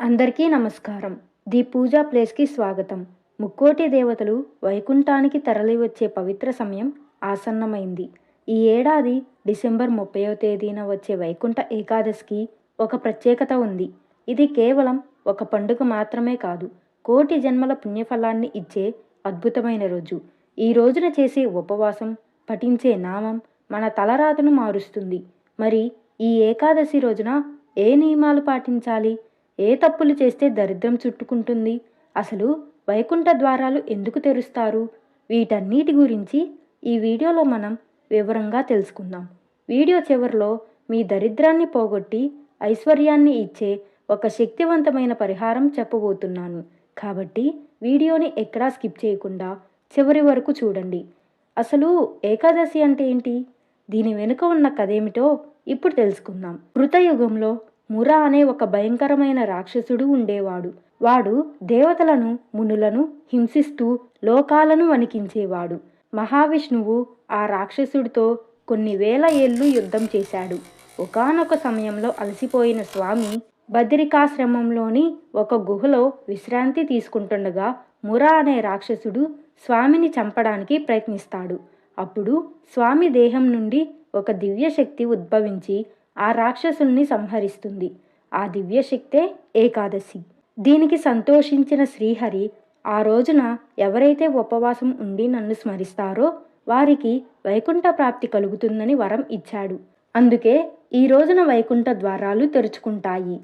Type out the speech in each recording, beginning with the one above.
అందరికీ నమస్కారం. ది పూజా ప్లేస్కి స్వాగతం. ముక్కోటి దేవతలు వైకుంఠానికి తరలివచ్చే పవిత్ర సమయం ఆసన్నమైంది. ఈ ఏడాది డిసెంబర్ ముప్పైవ తేదీన వచ్చే వైకుంఠ ఏకాదశికి ఒక ప్రత్యేకత ఉంది. ఇది కేవలం ఒక పండుగ మాత్రమే కాదు కోటి జన్మల పుణ్యఫలాన్ని ఇచ్చే అద్భుతమైన రోజు. ఈ రోజున చేసే ఉపవాసం పఠించే నామం మన తలరాతను మారుస్తుంది. మరి ఈ ఏకాదశి రోజున ఏ నియమాలు పాటించాలి? ఏ తప్పులు చేస్తే దరిద్రం చుట్టుకుంటుంది? అసలు వైకుంఠ ద్వారాలు ఎందుకు తెరుస్తారు? వీటన్నిటి గురించి ఈ వీడియోలో మనం వివరంగా తెలుసుకుందాం. వీడియో చివరిలో మీ దరిద్రాన్ని పోగొట్టి ఐశ్వర్యాన్ని ఇచ్చే ఒక శక్తివంతమైన పరిహారం చెప్పబోతున్నాను. కాబట్టి వీడియోని ఎక్కడా స్కిప్ చేయకుండా చివరి వరకు చూడండి. అసలు ఏకాదశి అంటే ఏంటి? దీని వెనుక ఉన్న కథ ఏమిటో ఇప్పుడు తెలుసుకుందాం. కృతయుగంలో ముర అనే ఒక భయంకరమైన రాక్షసుడు ఉండేవాడు. వాడు దేవతలను మునులను హింసిస్తూ లోకాలను వణికించేవాడు. మహావిష్ణువు ఆ రాక్షసుడితో కొన్ని వేల ఏళ్ళు యుద్ధం చేశాడు. ఒకానొక సమయంలో అలసిపోయిన స్వామి బద్రికాశ్రమంలోని ఒక గుహలో విశ్రాంతి తీసుకుంటుండగా మురా అనే రాక్షసుడు స్వామిని చంపడానికి ప్రయత్నిస్తాడు. అప్పుడు స్వామి దేహం నుండి ఒక దివ్యశక్తి ఉద్భవించి ఆ రాక్షసుల్ని సంహరిస్తుంది. ఆ దివ్యశక్తే ఏకాదశి. దీనికి సంతోషించిన శ్రీహరి ఆ రోజున ఎవరైతే ఉపవాసం ఉండి నన్ను స్మరిస్తారో వారికి వైకుంఠ ప్రాప్తి కలుగుతుందని వరం ఇచ్చాడు. అందుకే ఈ రోజున వైకుంఠ ద్వారాలు తెరుచుకుంటాయి.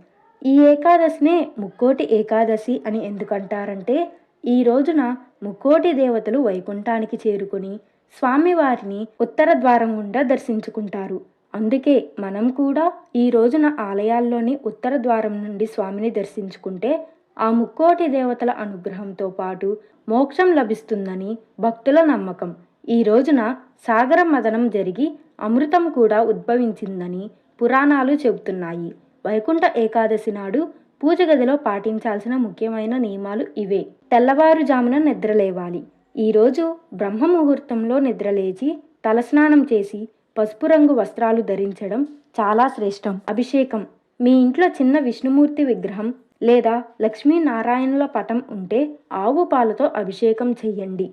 ఈ ఏకాదశినే ముక్కోటి ఏకాదశి అని ఎందుకంటారంటే ఈ రోజున ముక్కోటి దేవతలు వైకుంఠానికి చేరుకుని స్వామివారిని ఉత్తర ద్వారం గుండా దర్శించుకుంటారు. అందుకే మనం కూడా ఈ రోజున ఆలయాల్లోని ఉత్తర ద్వారం నుండి స్వామిని దర్శించుకుంటే ఆ ముక్కోటి దేవతల అనుగ్రహంతో పాటు మోక్షం లభిస్తుందని భక్తుల నమ్మకం. ఈ రోజున సాగర మదనం జరిగి అమృతం కూడా ఉద్భవించిందని పురాణాలు చెబుతున్నాయి. వైకుంఠ ఏకాదశి నాడు పూజ గదిలో పాటించాల్సిన ముఖ్యమైన నియమాలు ఇవే. తెల్లవారుజామున నిద్రలేవాలి. ఈరోజు బ్రహ్మ ముహూర్తంలో నిద్రలేచి తలస్నానం చేసి పసుపు రంగు వస్త్రాలు ధరించడం చాలా శ్రేష్టం. అభిషేకం. మీ ఇంట్లో చిన్న విష్ణుమూర్తి విగ్రహం లేదా లక్ష్మీనారాయణుల పటం ఉంటే ఆవు పాలతో అభిషేకం చెయ్యండి.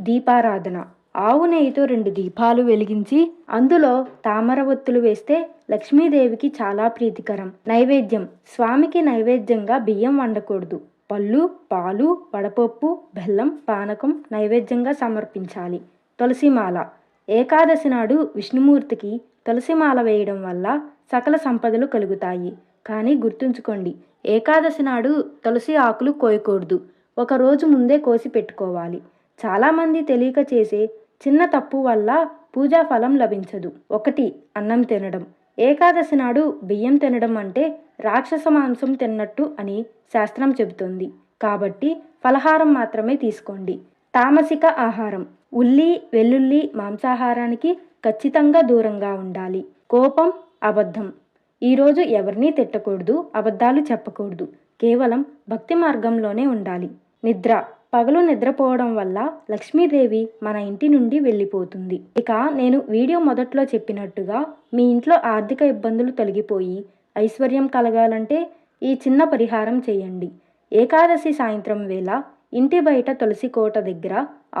దీపారాధన. ఆవు నెయ్యితో రెండు దీపాలు వెలిగించి అందులో తామర ఒత్తులు వేస్తే లక్ష్మీదేవికి చాలా ప్రీతికరం. నైవేద్యం. స్వామికి నైవేద్యంగా బియ్యం వండకూడదు. పళ్ళు పాలు వడపప్పు బెల్లం పానకం నైవేద్యంగా సమర్పించాలి. తులసిమాల. ఏకాదశి నాడు విష్ణుమూర్తికి తులసిమాల వేయడం వల్ల సకల సంపదలు కలుగుతాయి. కానీ గుర్తుంచుకోండి ఏకాదశి నాడు తులసి ఆకులు కోయకూడదు. ఒక రోజు ముందే కోసి పెట్టుకోవాలి. చాలామంది తెలియక చేసే చిన్న తప్పు వల్ల పూజా ఫలం లభించదు. ఒకటి అన్నం తినడం. ఏకాదశి నాడు బియ్యం తినడం అంటే రాక్షస మాంసం తిన్నట్టు అని శాస్త్రం చెబుతుంది. కాబట్టి ఫలహారం మాత్రమే తీసుకోండి. తామసిక ఆహారం. ఉల్లి వెల్లుల్లి మాంసాహారానికి ఖచ్చితంగా దూరంగా ఉండాలి. కోపం అబద్ధం. ఈరోజు ఎవరినీ తిట్టకూడదు అబద్ధాలు చెప్పకూడదు. కేవలం భక్తి మార్గంలోనే ఉండాలి. నిద్ర. పగలు నిద్రపోవడం వల్ల లక్ష్మీదేవి మన ఇంటి నుండి వెళ్ళిపోతుంది. ఇక నేను వీడియో మొదట్లో చెప్పినట్టుగా మీ ఇంట్లో ఆర్థిక ఇబ్బందులు తొలగిపోయి ఐశ్వర్యం కలగాలంటే ఈ చిన్న పరిహారం చేయండి. ఏకాదశి సాయంత్రం వేళ ఇంటి బయట తులసి కోట దగ్గర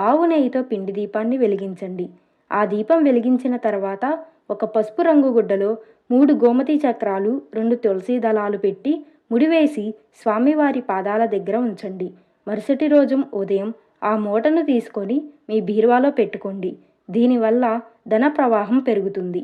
ఆవు నెయ్యితో పిండి దీపాన్ని వెలిగించండి. ఆ దీపం వెలిగించిన తర్వాత ఒక పసుపు రంగు గుడ్డలో మూడు గోమతి చక్రాలు రెండు తులసి దళాలు పెట్టి ముడివేసి స్వామివారి పాదాల దగ్గర ఉంచండి. మరుసటి రోజు ఉదయం ఆ మూటను తీసుకొని మీ బీరువాలో పెట్టుకోండి. దీనివల్ల ధన ప్రవాహం పెరుగుతుంది.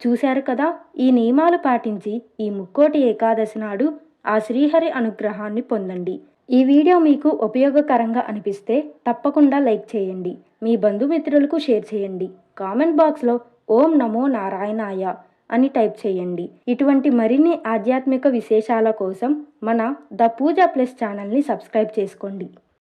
చూశారు కదా ఈ నియమాలు పాటించి ఈ ముక్కోటి ఏకాదశి నాడు ఆ శ్రీహరి అనుగ్రహాన్ని పొందండి. ఈ వీడియో మీకు ఉపయోగకరంగా అనిపిస్తే తప్పకుండా లైక్ చేయండి. మీ బంధుమిత్రులకు షేర్ చేయండి. కామెంట్ బాక్స్లో ఓం నమో నారాయణాయ అని టైప్ చేయండి. ఇటువంటి మరిన్ని ఆధ్యాత్మిక విశేషాల కోసం మన ద పూజా ప్లస్ ఛానల్ని సబ్స్క్రైబ్ చేసుకోండి.